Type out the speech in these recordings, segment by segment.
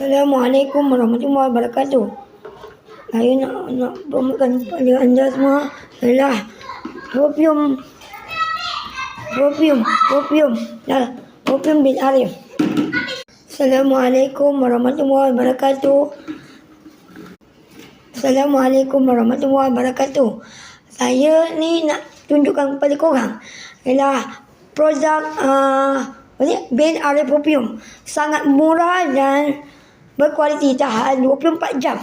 Assalamualaikum warahmatullahi wabarakatuh. Saya nak nak promokan kepada anda semua ialah perfume perfume perfume dah perfume bin Arif. Assalamualaikum warahmatullahi wabarakatuh. Assalamualaikum warahmatullahi wabarakatuh. Saya ni nak tunjukkan kepada korang ialah produk uh, bin Arif perfume. Sangat murah dan berkualiti tahan 24 jam.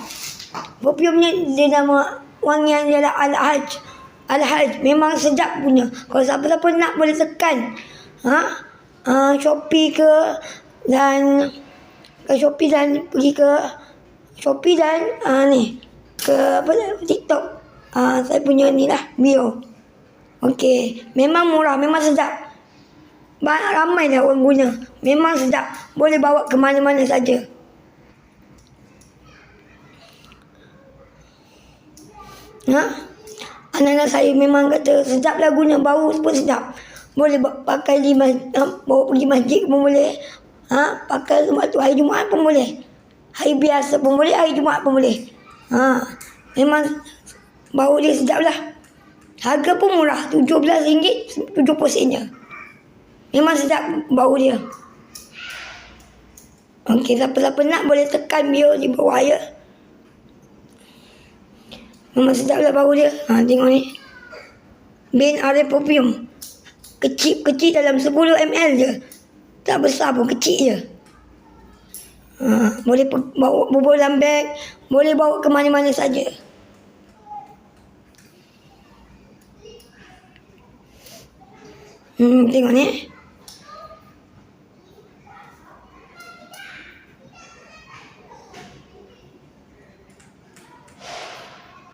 Perfume ni dia nama wangian adalah Al-Hajj. Al-Hajj memang sedap punya. Kalau siapa-siapa nak boleh tekan. Ha? Uh, Shopee ke dan ke Shopee dan pergi ke Shopee dan uh, ni ke apa TikTok. Uh, saya punya ni lah bio. Okey, memang murah, memang sedap. Banyak ramai dah orang guna. Memang sedap. Boleh bawa ke mana-mana saja. Ha? Anak-anak saya memang kata sedap lagunya bau pun sedap. Boleh pakai di masjid, bawa pergi masjid pun boleh. Ha? Pakai waktu hari Jumaat pun boleh. Hari biasa pun boleh, hari Jumaat pun boleh. Ha? Memang bau dia sedap lah. Harga pun murah, RM17, 70 sen je. Memang sedap bau dia. Okey, siapa-siapa nak boleh tekan bio di bawah ya. Memang sedap lah bau dia. Ha, tengok ni. Bin Arif Perfume. Kecil-kecil dalam 10 ml je. Tak besar pun, kecil je. Ha, boleh bawa bubur dalam beg. Boleh bawa ke mana-mana saja. Hmm, tengok ni.